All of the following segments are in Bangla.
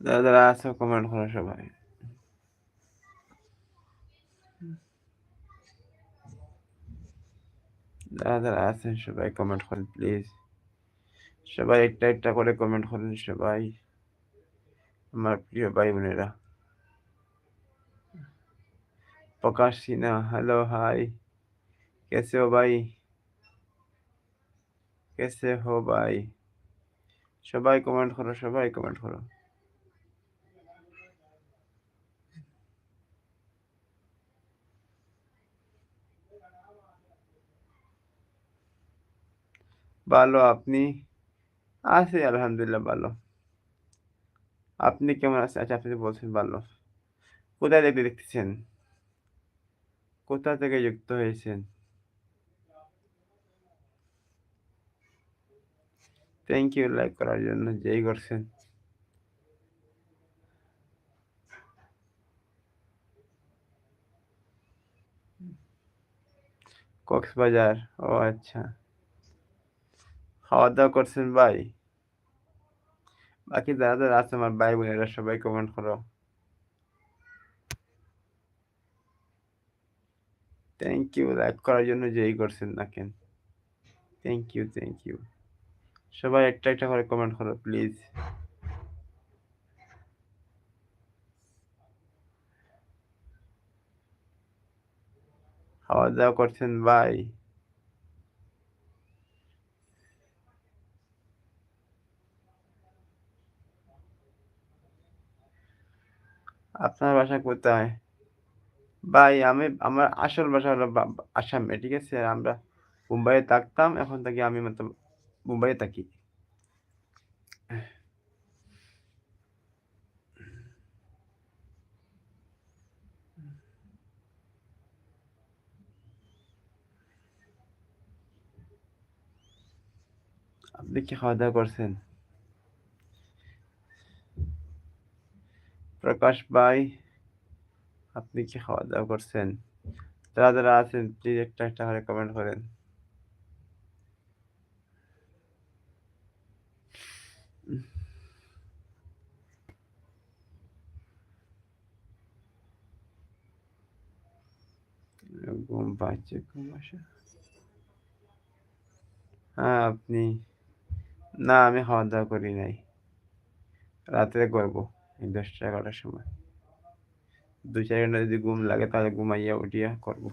যারা আছে কমেন্ট করো সবাই। যারা আছেন সবাই কমেন্ট করেন প্লিজ সবাই একটা একটা করে কমেন্ট করেন সবাই, আমার প্রিয় ভাই বোনেরা প্রকাশ সিনহা হ্যালো হাই কেসে ও ভাই? কেসে হো ভাই? সবাই কমেন্ট করো, সবাই কমেন্ট করো। ভালো, আপনি? আছি আলহামদুলিল্লাহ ভালো। আপনি কেমন আছেন? আচ্ছা আপনি বলছেন ভালো। কোথায় থেকে দেখতেছেন? কোথা থেকে যুক্ত হয়েছেন? থ্যাংক ইউ লাইক করার জন্য যেই করছেন। কক্সবাজার, ও আচ্ছা। খাওয়া-দাওয়া করছেন ভাই? বাকি যারা, যারা আছে আমার ভাই-বোনেরা সবাই কমেন্ট করো। থ্যাংক ইউ লাইক করার জন্য যেই করছেন না কেন। Thank you, thank you. সবাই একটা, একটা করে কমেন্ট করো প্লিজ। খাওয়া-দাওয়া করছেন ভাই? আপনার বাসা কোথায়? ভাই আমি আমার আসল বাসা হলো আসামে, ঠিক আছে? আমরা মুম্বাইয়ে থাকতাম, এখন থাকি আমি মতলব মুম্বাইয়ে থাকি। আপনি কি খাওয়া-দাওয়া করছেন? প্রকাশ ভাই, আপনি কি খাওয়া-দাওয়া করছেন? যারা, যারা আছেন প্লিজ একটা, একটা করে কমেন্ট করেন। ঘুম পাচ্ছে, ঘুম। হ্যাঁ, আপনি? না আমি খাওয়া-দাওয়া করি নাই। রাত্রে করব। দশটা এগারোটার সময়। দুই চার ঘণ্টা যদি ঘুম লাগে, তাহলে ঘুমাইয়া উঠিয়া করব।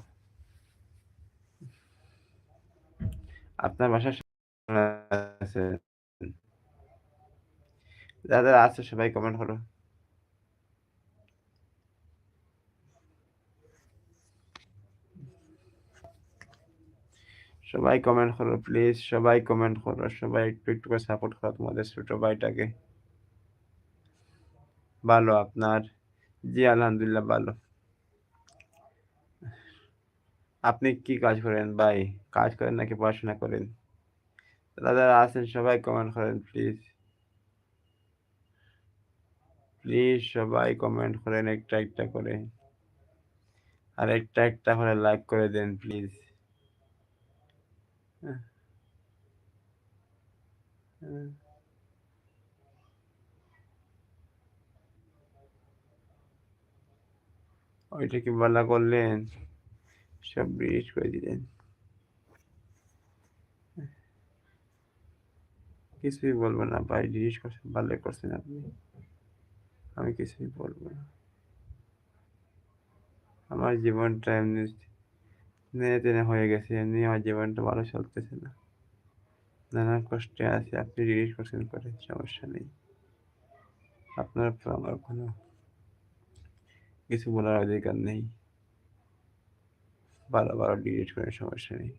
আপনার বাসার আছে? যাদের আছে, সবাই কমেন্ট করো। সবাই কমেন্ট করো প্লিজ সবাই কমেন্ট করো। সবাই একটু একটু করে সাপোর্ট করো তোমাদের ছোট ভাইটাকে। ভালো আপনার। জি, আলহামদুলিল্লাহ ভালো। আপনি কি কাজ করেন ভাই? কাজ করেন নাকি পড়াশোনা করেন? দাদা আছেন, সবাই কমেন্ট করেন প্লিজ প্লিজ সবাই কমেন্ট করেন একটা একটা করে। আর একটা একটা করে লাইক করে দেন প্লিজ ওইটা কি বলা করলেন? সব ডিলিট করে দিলেন। কিছুই বলব না ভাই ডিলিট করছেন ভালো করছেন আপনি। আমি কিছুই বলব না। আমার জীবনটা এমনি নেনে টেনে হয়ে গেছে, এমনি আমার জীবনটা ভালো চলতেছে না। নানান কষ্টে আছে, আপনি ডিলিট করছেন করে, সমস্যা নেই। আপনার আমার কোনো কিছু বলার অধিকার নেই। ভালো ভালো ডিলিট করেন সমস্যা নেই।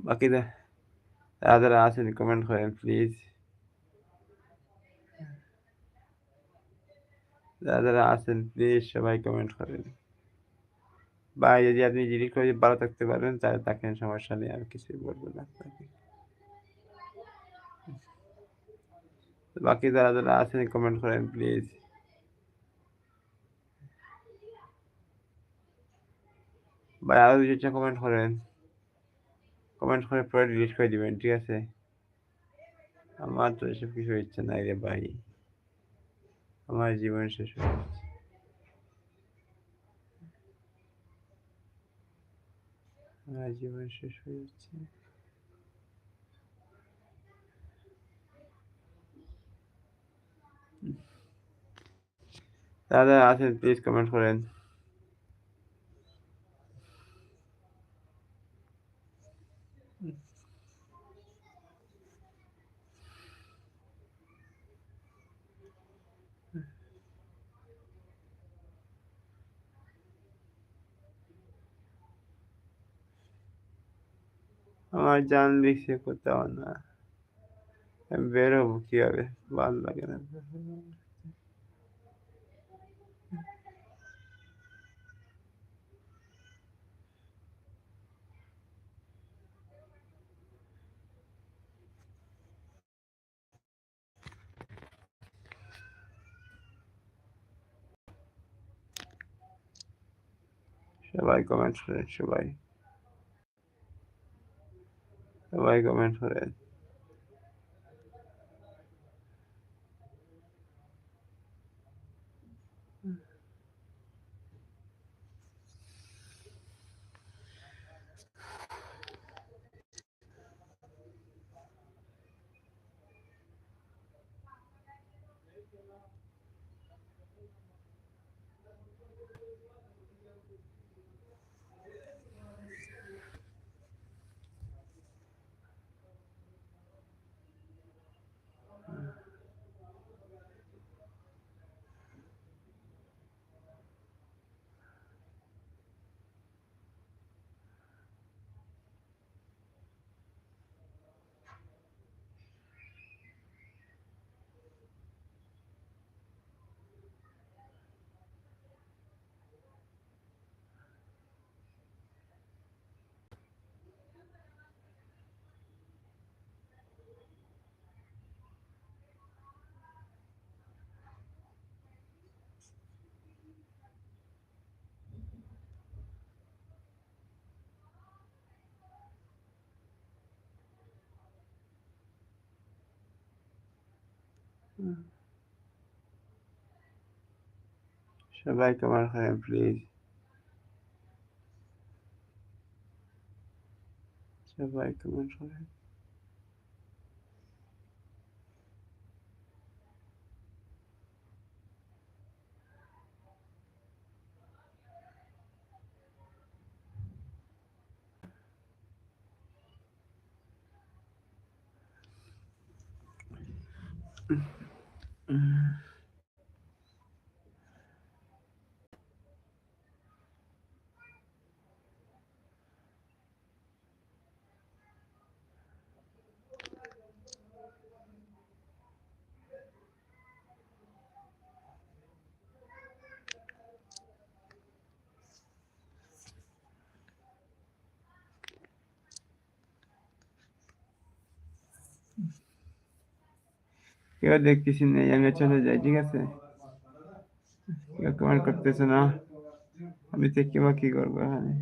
বাকি যারা যারা আছেন কমেন্ট করেন প্লিজ যারা যারা আছেন প্লিজ সবাই কমেন্ট করেন। বা যদি আপনি ডিলিট করে ভালো থাকতে পারেন, তাহলে থাকেন সমস্যা নেই আর কিছুই বলব না আপনাকে। বাকি যারা যারা আছেন কমেন্ট করেন প্লিজ ভাই আরও দুই চারটা কমেন্ট করেন কমেন্ট করে পরে ডিলিট করে দিবেন ঠিক আছে? আমার তো এসব কিছু ইচ্ছে নাই রে ভাই। আমার জীবন শেষ হয়ে যাচ্ছে আমার জীবন শেষ হয়ে যাচ্ছে। দাদা আছেন প্লিজ কমেন্ট করেন। আমার জান লিখছে কোথাও না আমি বের হব কি হবে ভালো লাগে না সবাই কমেন্ট করেন সবাই সবাই কমেন্ট করেন Shabbat Kamal Chaim, please. Shabbat Kamal Chaim. Mm-hmm. Mm. কেউ দেখতেছি না আমি চলে যাই ঠিক আছে কেউ কমেন্ট করতেছে না আমি থেকে বা কি করব এখানে